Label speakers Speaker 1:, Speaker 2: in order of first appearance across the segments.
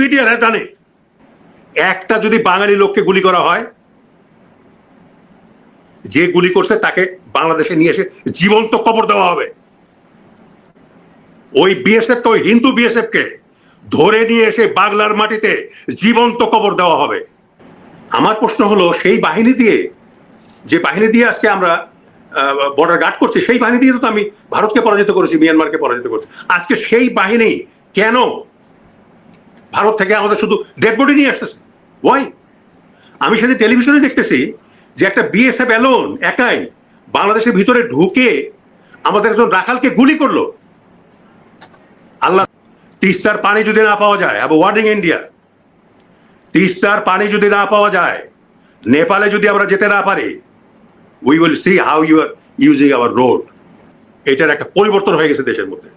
Speaker 1: Video জানে একটা যদি বাঙালি লোককে গুলি করা হয়, যে গুলি করছে তাকে বাংলাদেশে নিয়ে এসে জীবন্ত কবর দেওয়া হবে। ওই বিএসএফ ওই হিন্দু বিএসএফ কে ধরে নিয়ে এসে বাংলার মাটিতে জীবন্ত কবর দেওয়া হবে। আমার প্রশ্ন হলো, সেই বাহিনী দিয়ে, যে বাহিনী দিয়ে আজকে আমরা বর্ডার গার্ড করছি, সেই বাহিনী দিয়ে তো আমি ভারতকে পরাজিত করেছি মিয়ানমারকে পরাজিত করেছি। আজকে সেই বাহিনী কেন ভারত থেকে আমাদের শুধু ডেড বডি নিয়ে আসতেছে। ওয়াই আমি সেদিন টেলিভিশনে দেখতেছি যে একটা বিএসএফ অ্যালোন একাই, বাংলাদেশের ভিতরে ঢুকে আমাদের একজন রাখালকে গুলি করল। আল্লাহ, তিস্তার পানি যদি না পাওয়া যায় আবার ওয়ার্ডিং ইন্ডিয়া, তিস্তার পানি যদি না পাওয়া যায়, নেপালে যদি আমরা যেতে না পারি we will see how you are using our road এটার একটা পরিবর্তন হয়ে গেছে দেশের মধ্যে।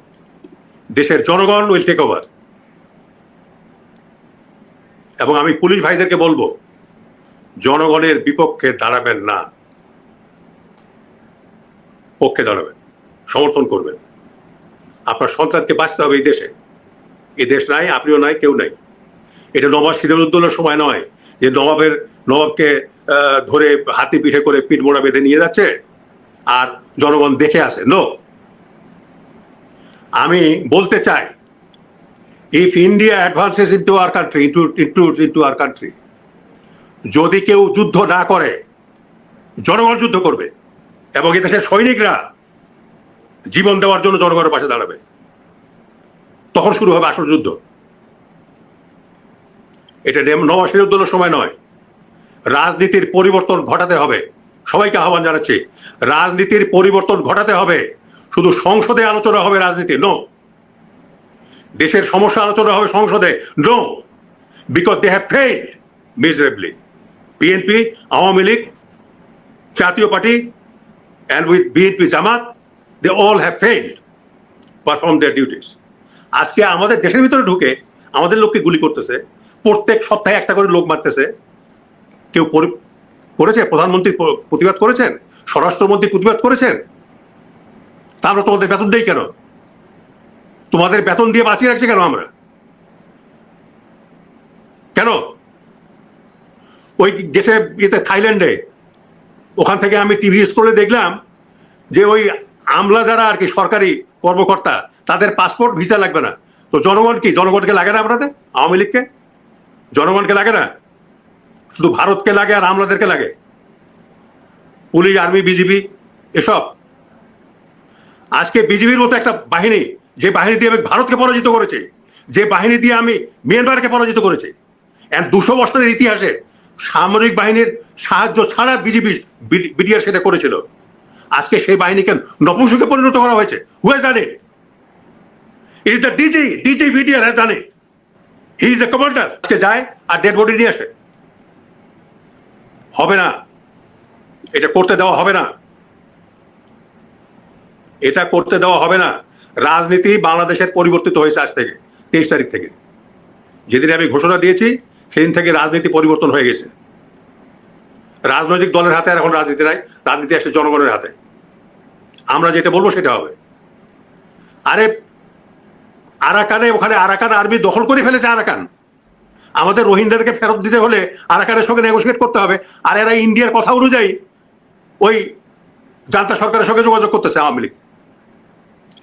Speaker 1: দেশের জনগণ উইল টেক ওভার এবং আমি পুলিশ ভাইদেরকে বলব, জনগণের বিপক্ষে দাঁড়াবেন না। পক্ষে দাঁড়াবেন, সমর্থন করবেন। আপনার সন্তানকে বাঁচতে হবে এই দেশে। এই দেশ নাই, আপনিও নাই, কেউ নাই। এটা নবাব সিরাজউদ্দৌলার সময় নয় যে নবাবের, নবাবকে ধরে হাতি পিঠে করে পিঠ মোড়া বেঁধে নিয়ে যাচ্ছে আর জনগণ দেখে আসে। নো আমি বলতে চাই if India advances into our country into into into our country যদি কেউ যুদ্ধ না করে, জনগণ যুদ্ধ করবে, এবং এদেশের সৈনিকরা জীবন দেওয়ার জন্য জনগণের পাশে দাঁড়াবে, তখন শুরু হবে আসল যুদ্ধ। এটা নওয়াজ সিরাজউদ্দৌলার সময় নয়। রাজনীতির পরিবর্তন ঘটাতে হবে। সবাইকে আহ্বান জানাচ্ছি, রাজনীতির পরিবর্তন ঘটাতে হবে। শুধু সংসদে আলোচনা হবে রাজনীতি নো দেশের সমস্যা আলোচনা হবে সংসদে। No because they have failed miserably BNP Awami League Jatiya Party and with BNP Jamaat they all have failed perform their duties আজকে আমাদের দেশের ভিতরে ঢুকে আমাদের লোককে গুলি করতেছে, প্রত্যেক সপ্তাহে একটা করে লোক মারতেছে। কেউ করেছে? প্রধানমন্ত্রী প্রতিবাদ করেছেন? স্বরাষ্ট্রমন্ত্রী প্রতিবাদ করেছেন? তা আমরা তোমাদের বেতন দেই কেন? তোমাদের বেতন দিয়ে বাঁচিয়ে রাখছি কেন আমরা? কেন? ওই দেশে, ইয়েতে, থাইল্যান্ডে, ওখান থেকে আমি টিভি স্ক্রোলে দেখলাম যে ওই আমলা যারা আর কি সরকারি কর্মকর্তা, তাদের পাসপোর্ট, ভিসা লাগবে না। তো জনগণ কি, জনগণকে লাগে না আপনাদের? আওয়ামী লীগকে? জনগণকে লাগে না? শুধু ভারতকে লাগে আর আমলাদেরকে লাগে? পুলিশ, আর্মি, বিজিবি, এসব? আজকে বিজিবির মতো একটা বাহিনী যে বাহিনী দিয়ে আমি ভারতকে পরাজিত করেছে, যে বাহিনী দিয়ে আমি মিয়ানমারকে পরাজিত করেছি দুশো বছরের ইতিহাসে সামরিক বাহিনীর সাহায্য ছাড়া বিজিবি বিডিআর সেটা করেছিল। আজকে সেই বাহিনীকে নপুংসকে পরিণত করা হয়েছে। হুয়ে জানে is the DG DG BDR has জানে হি ইজ দ্য কমান্ডার আজকে যায় আর ডেড বডি নিয়ে আসে। হবে না। এটা করতে দেওয়া হবে না। এটা করতে দেওয়া হবে না। রাজনীতি বাংলাদেশের পরিবর্তিত হয়েছে আজ থেকে, তেইশ তারিখ থেকে। যেদিন আমি ঘোষণা দিয়েছি, সেদিন থেকে রাজনীতি পরিবর্তন হয়ে গেছে। রাজনৈতিক দলের হাতে আর এখন রাজনীতি নাই, রাজনীতি আসছে জনগণের হাতে। আমরা যেটা বলব সেটা হবে। আরে, আরাকানে, ওখানে আরাকান আর্মি দখল করে ফেলেছে আরাকান। আমাদের রোহিঙ্গাদেরকে ফেরত দিতে হলে আরাকানের সঙ্গে নেগোসিয়েট করতে হবে। আর এরা ইন্ডিয়ার কথা অনুযায়ী ওই জান্তা সরকারের সঙ্গে যোগাযোগ করতেছে আওয়ামী লীগ।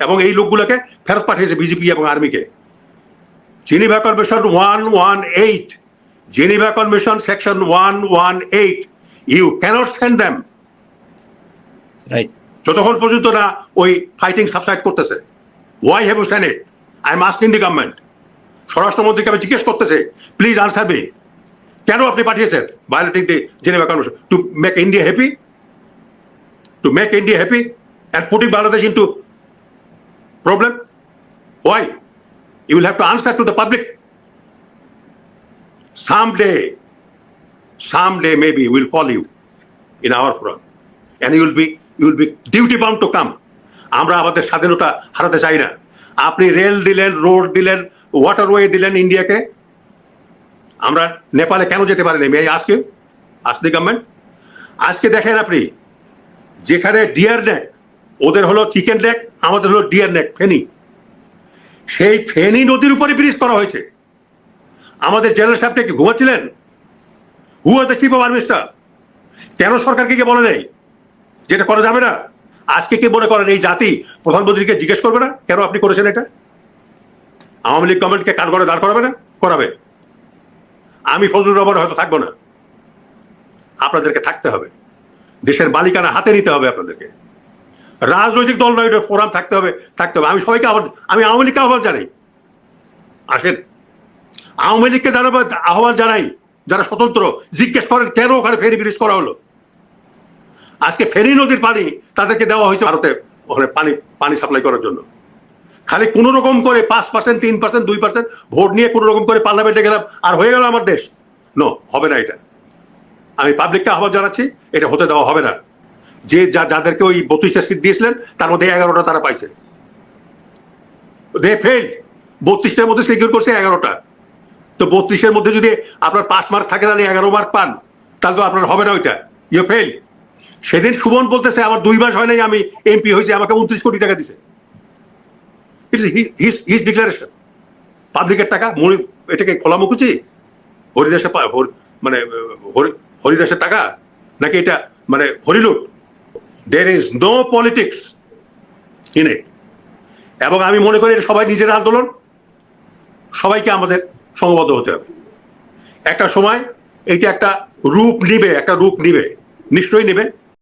Speaker 1: এবং এই লোকগুলোকে ফেরত পাঠিয়েছে বিজেপি এবং আর্মিকে। Geneva convention one one eight Geneva convention section one one eight you can't send them
Speaker 2: right
Speaker 1: যতক্ষণ পর্যন্ত না ওই ফাইটিং সাবসাইড করতেছে। Why have you sent it I am asking the government স্বরাষ্ট্রমন্ত্রীকে আমি জিজ্ঞেস করতেছে প্লিজ আনসার মি কেন আপনি পাঠিয়েছেন violating the Geneva convention to make India happy to make India happy and putting Bangladesh into problem why you will have to answer to the public. Someday, someday maybe we'll call you in our forum. And you will be you will be duty bound to come. আমরা আমাদের স্বাধীনতা হারাতে চাই না আপনি rail দিলেন road দিলেন waterway দিলেন ইন্ডিয়াকে আমরা নেপালে কেন যেতে পারিনি আমি আজকে আজকে গভর্নমেন্ট আজকে দেখেন আপনি যেখানে ডিয়ার নেক ওদের হলো চিকেন নেক আমাদের হলো ডিয়ার নেক ফেনি। সেই ফেনী নদীর উপরে ব্রিজ করা হয়েছে। আমাদের জেনারেল সাহেবটা কি ঘুমাচ্ছিলেন? Who are the chief of army staff কেন সরকারকে কে বলে নেই? যেটা করা যাবে না? আজকে কে মনে করেন এই জাতি প্রধানমন্ত্রীকে জিজ্ঞেস করবে না? কেন আপনি করেছেন এটা? আওয়ামী লীগ গভর্নমেন্টকে কান করে দাঁড় করাবে না? করাবে। আমি ফজলুর রহমান হয়তো থাকব না। আপনাদেরকে থাকতে হবে। দেশের মালিকানা হাতে নিতে হবে আপনাদেরকে। রাজনৈতিক দল নয় ফোরাম থাকতে হবে থাকতে হবে। আমি সবাইকে আহ্বান, আমি আওয়ামী লীগকে আহ্বান জানাই। আসেন। আওয়ামী লীগকে জানাব আহ্বান জানাই, যারা স্বতন্ত্র, জিজ্ঞেস করেন, কেন ওখানে ফেরি ব্রিজ করা হলো? আজকে ফেরি নদীর পানি তাদেরকে দেওয়া হয়েছে ভারতে, ওখানে পানি পানি সাপ্লাই করার জন্য। খালি কোন রকম করে পাঁচ পার্সেন্ট তিন পার্সেন্ট দুই পার্সেন্ট ভোট নিয়ে কোন রকম করে পার্লামেন্টে গেলাম, আর হয়ে গেল আমার দেশ। নো হবে না এটা। আমি পাবলিককে আহ্বান জানাচ্ছি, এটা হতে দেওয়া হবে না। যে যা যাদেরকে ওই বত্রিশটা সিট দিয়েছিলেন, তার মধ্যে এগারোটা তারা পাইছে। দে ফেল বত্রিশটার মধ্যে সিকিউর করছে এগারোটা। তো বত্রিশের মধ্যে যদি আপনার পাঁচ মার্ক থাকে, তাহলে এগারো মার্ক পান। তাহলে তো আপনার হবে না ওইটা। ইউ ফেল সেদিন সুমন বলতেছে, আমার দুই মাস হয় নাই আমি এমপি হয়েছে, আমাকে উনত্রিশ কোটি টাকা দিছে। হিজ ডিক্লারেশন পাবলিকের টাকা, মনে, এটাকে খোলা মুখুচি হরিদাসে পা- হর- মানে হরিদাসের টাকা? নাকি এটা মানে হরিলুট? There is no politics in it এবং আমি মনে করি এটা সবাই নিজের আন্দোলন, সবাইকে আমাদের সংবদ্ধ হতে হবে। একটা সময় এইটা একটা রূপ নিবে, একটা রূপ নিবে, নিশ্চয়ই নিবে।